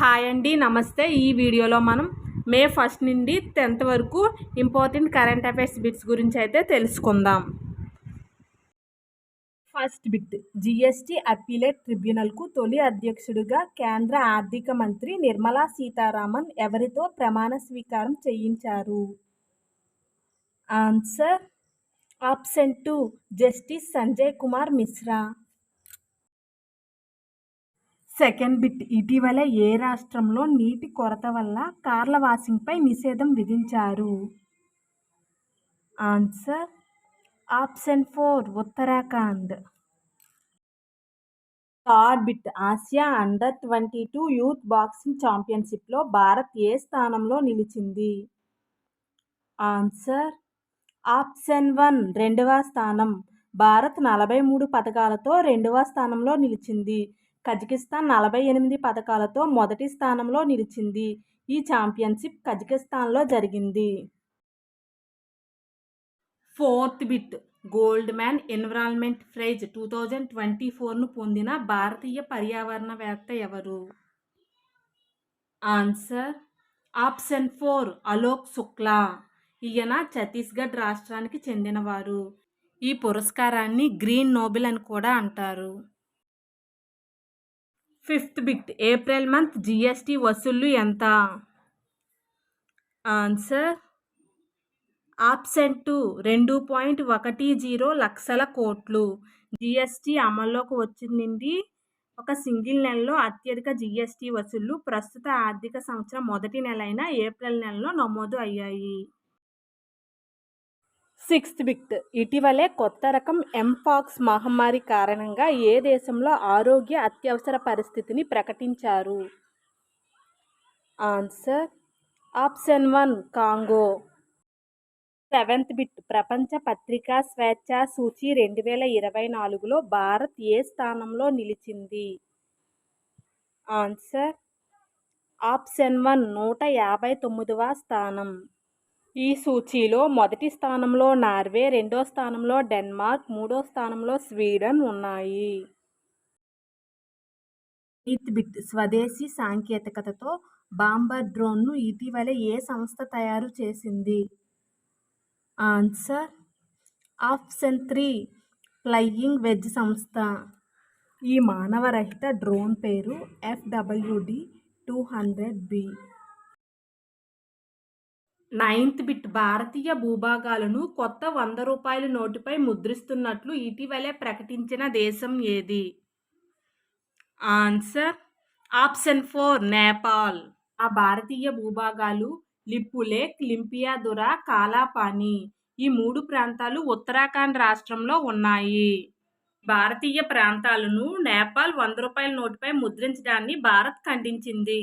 Hi అండి నమస్తే. ఈ వీడియోలో మనం మే ఫస్ట్ నుండి టెన్త్ వరకు ఇంపార్టెంట్ కరెంట్ అఫైర్స్ బిట్స్ గురించి అయితే తెలుసుకుందాం. ఫస్ట్ బిట్ జిఎస్టీ అప్పీలేట్ ట్రిబ్యునల్కు తొలి అధ్యక్షుడిగా కేంద్ర ఆర్థిక మంత్రి నిర్మలా సీతారామన్ ఎవరితో ప్రమాణ స్వీకారం చేయించారు? Answer option two justice Sanjay Kumar Mishra. Second bit. ఇటీవల ఏ రాష్ట్రంలో నీటి కొరత వల్ల కార్ల వాషింగ్పై నిషేధం విధించారు? Answer option four Uttarakhand. Third bit. Asia under twenty two youth boxing ఛాంపియన్షిప్లో Bharat ఏ స్థానంలో నిలిచింది? ఆన్సర్ ఆప్షన్ వన్ రెండవ స్థానం. భారత్ నలభై మూడు పథకాలతో రెండవ స్థానంలో నిలిచింది. కజకిస్తాన్ నలభై ఎనిమిది పథకాలతో మొదటి స్థానంలో నిలిచింది. ఈ ఛాంపియన్షిప్ కజకిస్తాన్లో జరిగింది. Fourth bit Goldman environment prize two thousand twenty ఫోర్ను పొందిన భారతీయ పర్యావరణవేత్త ఎవరు? Answer option four Alok Shukla. ఈయన ఛత్తీస్గఢ్ రాష్ట్రానికి చెందినవారు. ఈ పురస్కారాన్ని గ్రీన్ నోబెల్ అని కూడా అంటారు. Fifth bit. April month GST వసూళ్ళు ఎంత? ఆన్సర్ ఆప్షన్ టూ రెండు పాయింట్ ఒకటి జీరో లక్షల కోట్లు. జిఎస్టి అమల్లోకి వచ్చింది ఒక సింగిల్ నెలలో అత్యధిక జిఎస్టి వసూళ్ళు ప్రస్తుత ఆర్థిక సంవత్సరం మొదటి నెల అయిన ఏప్రిల్ నెలలో నమోదు అయ్యాయి. Sixth bit. ఇటీవలే కొత్త రకం ఎంపాక్స్ మహమ్మారి కారణంగా ఏ దేశంలో ఆరోగ్య అత్యవసర పరిస్థితిని ప్రకటించారు? Answer option one Congo. Seventh bit. ప్రపంచ పత్రికా స్వేచ్ఛ సూచి రెండు వేల ఇరవై నాలుగులో భారత్ ఏ స్థానంలో నిలిచింది? ఆన్సర్ ఆప్షన్ వన్ నూట యాభై తొమ్మిదవ స్థానం. ఈ సూచీలో మొదటి స్థానంలో నార్వే రెండో స్థానంలో డెన్మార్క్ మూడో స్థానంలో స్వీడన్ ఉన్నాయి. ఇత్బిట్ స్వదేశీ సాంకేతికతతో బాంబర్ డ్రోన్ను ఇటీవల ఏ సంస్థ తయారు చేసింది? Answer option three flying wedge సంస్థ. ఈ మానవరహిత డ్రోన్ పేరు FWD two hundred B. Ninth bit భారతీయ భూభాగాలను కొత్త వంద రూపాయల నోటుపై ముద్రిస్తున్నట్లు ఇటీవలే ప్రకటించిన దేశం ఏది? Answer option four Nepal. ఆ భారతీయ భూభాగాలు లిప్పులేక్ లింపియాదురా కాలాపాని. ఈ మూడు ప్రాంతాలు ఉత్తరాఖండ్ రాష్ట్రంలో ఉన్నాయి. భారతీయ ప్రాంతాలను నేపాల్ వంద రూపాయల నోటుపై ముద్రించడాన్ని భారత్ ఖండించింది.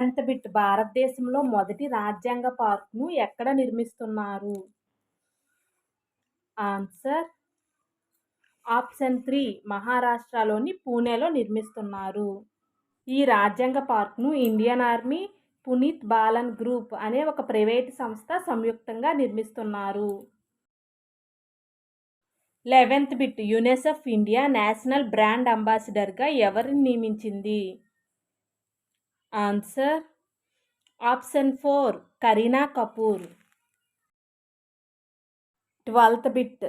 టెన్త్ బిట్ భారతదేశంలో మొదటి రాజ్యాంగ పార్క్ను ఎక్కడ నిర్మిస్తున్నారు? ఆన్సర్ ఆప్షన్ త్రీ మహారాష్ట్రలోని పూణేలో నిర్మిస్తున్నారు. ఈ రాజ్యాంగ పార్క్ను Indian army Puneet Balan group అనే ఒక ప్రైవేట్ సంస్థ సంయుక్తంగా నిర్మిస్తున్నారు. Eleventh bit UNICEF India national brand అంబాసిడర్గా ఎవరిని నియమించింది? Answer option four Kareena Kapoor. Twelfth bit.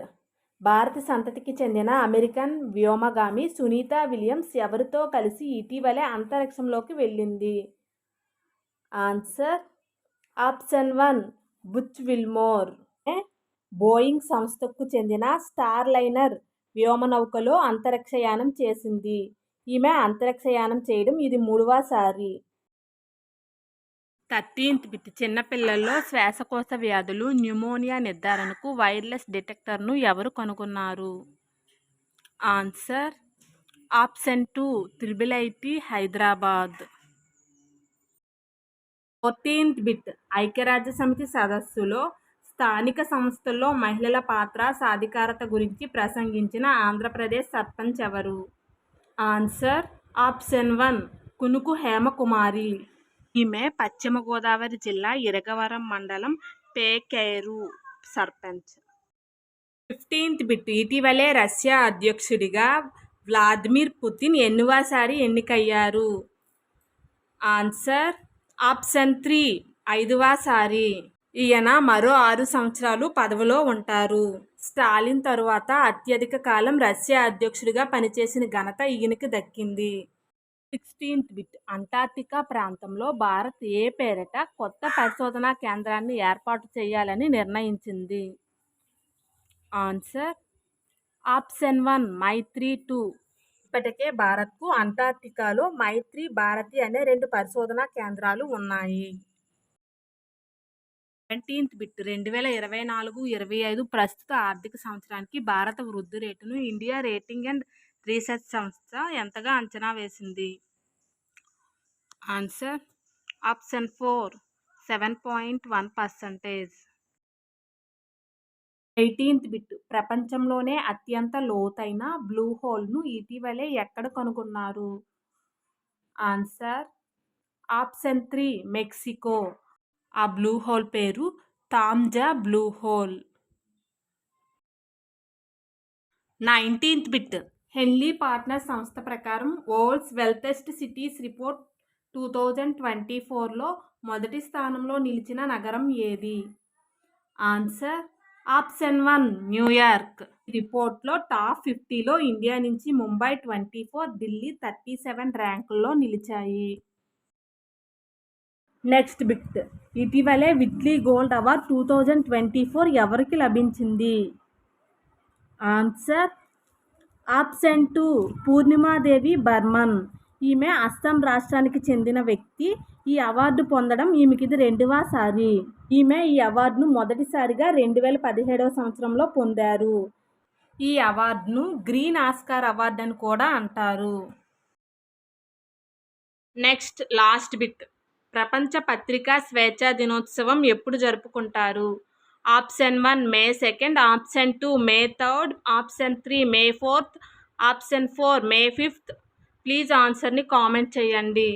భారత సంతతికి చెందిన అమెరికన్ వ్యోమగామి సునీత విలియమ్స్ ఎవరితో కలిసి ఇటీవలే అంతరిక్షంలోకి వెళ్ళింది? Answer option one Butch Wilmore. Boeing సంస్థకు చెందిన స్టార్ లైనర్ వ్యోమనౌకలో అంతరిక్షయానం చేసింది. ఈమె అంతరిక్షయానం చేయడం ఇది మూడవసారి. థర్టీన్త్ బిట్ చిన్నపిల్లల్లో శ్వాసకోశ వ్యాధులు న్యూమోనియా నిర్ధారణకు వైర్లెస్ డిటెక్టర్ను ఎవరు కనుగొన్నారు? Answer option two triple IT Hyderabad. Fourteenth bit ఐక్యరాజ్య సమితి సదస్సులో స్థానిక సంస్థల్లో మహిళల పాత్ర సాధికారత గురించి ప్రసంగించిన ఆంధ్రప్రదేశ్ సర్పంచ్ ఎవరు? ఆన్సర్ ఆప్షన్ వన్ కునుకు హేమకుమారి. ఈమె పశ్చిమ గోదావరి జిల్లా ఇరగవరం మండలం పేకేరు సర్పంచ్. ఫిఫ్టీన్త్ బిట్ ఇటీవలే రష్యా అధ్యక్షుడిగా వ్లాదిమిర్ పుతిన్ ఎన్నివసారి ఎన్నికయ్యారు? ఆన్సర్ ఆప్షన్ త్రీ ఐదవసారి. ఈయన మరో ఆరు సంవత్సరాలు పదవిలో ఉంటారు. స్టాలిన్ తరువాత అత్యధిక కాలం రష్యా అధ్యక్షుడిగా పనిచేసిన ఘనత ఈయనకి దక్కింది. Sixteenth bit. అంటార్క్టికా ప్రాంతంలో భారత్ ఏ పేరిట కొత్త పరిశోధనా కేంద్రాన్ని ఏర్పాటు చేయాలని నిర్ణయించింది? Answer option one Maitri two. ఇప్పటికే భారత్కు అంటార్క్టికాలో మైత్రి భారతి అనే రెండు పరిశోధనా కేంద్రాలు ఉన్నాయి. సెవెంటీన్త్ బిట్ రెండు వేల ఇరవై నాలుగు ఇరవై ఐదు ప్రస్తుత ఆర్థిక సంవత్సరానికి భారత వృద్ధి రేటును ఇండియా రేటింగ్ అండ్ రీసెర్చ్ సంస్థ ఎంతగా అంచనా వేసింది? Answer option four seven point one percentage eighteenth bit ప్రపంచంలోనే అత్యంత లోతైన బ్లూ హోల్ను ఇటీవలే ఎక్కడ కనుగొన్నారు? ఆన్సర్ ఆప్షన్ త్రీ మెక్సికో ఆ బ్లూ హోల్ పేరు Taam Ja blue hole nineteenth bit Henley partner సంస్థ ప్రకారం world's wealthiest cities report two thousand twenty ఫోర్లో మొదటి స్థానంలో నిలిచిన నగరం ఏది? Answer option one New York రిపోర్ట్లో టాప్ ఫిఫ్టీలో ఇండియా నుంచి Mumbai twenty four Delhi thirty seven ర్యాంకుల్లో నిలిచాయి. Next bit. ఇటీవలే Whitley gold award two thousand twenty four ఎవరికి లభించింది? Answer option two Purnima Devi Barman. ఈమె అస్సాం రాష్ట్రానికి చెందిన వ్యక్తి. ఈ అవార్డు పొందడం ఈమెకి ఇది రెండవసారి ఈమె ఈ అవార్డును మొదటిసారిగా రెండు వేల పదిహేడవ సంవత్సరంలో పొందారు. ఈ అవార్డును గ్రీన్ ఆస్కార్ అవార్డు అని కూడా అంటారు. Next last bit. ప్రపంచ పత్రికా స్వేచ్ఛా దినోత్సవం ఎప్పుడు జరుపుకుంటారు? Option one May second option two May third option three May fourth option four May fifth please ఆన్సర్ని కామెంట్ చేయండి.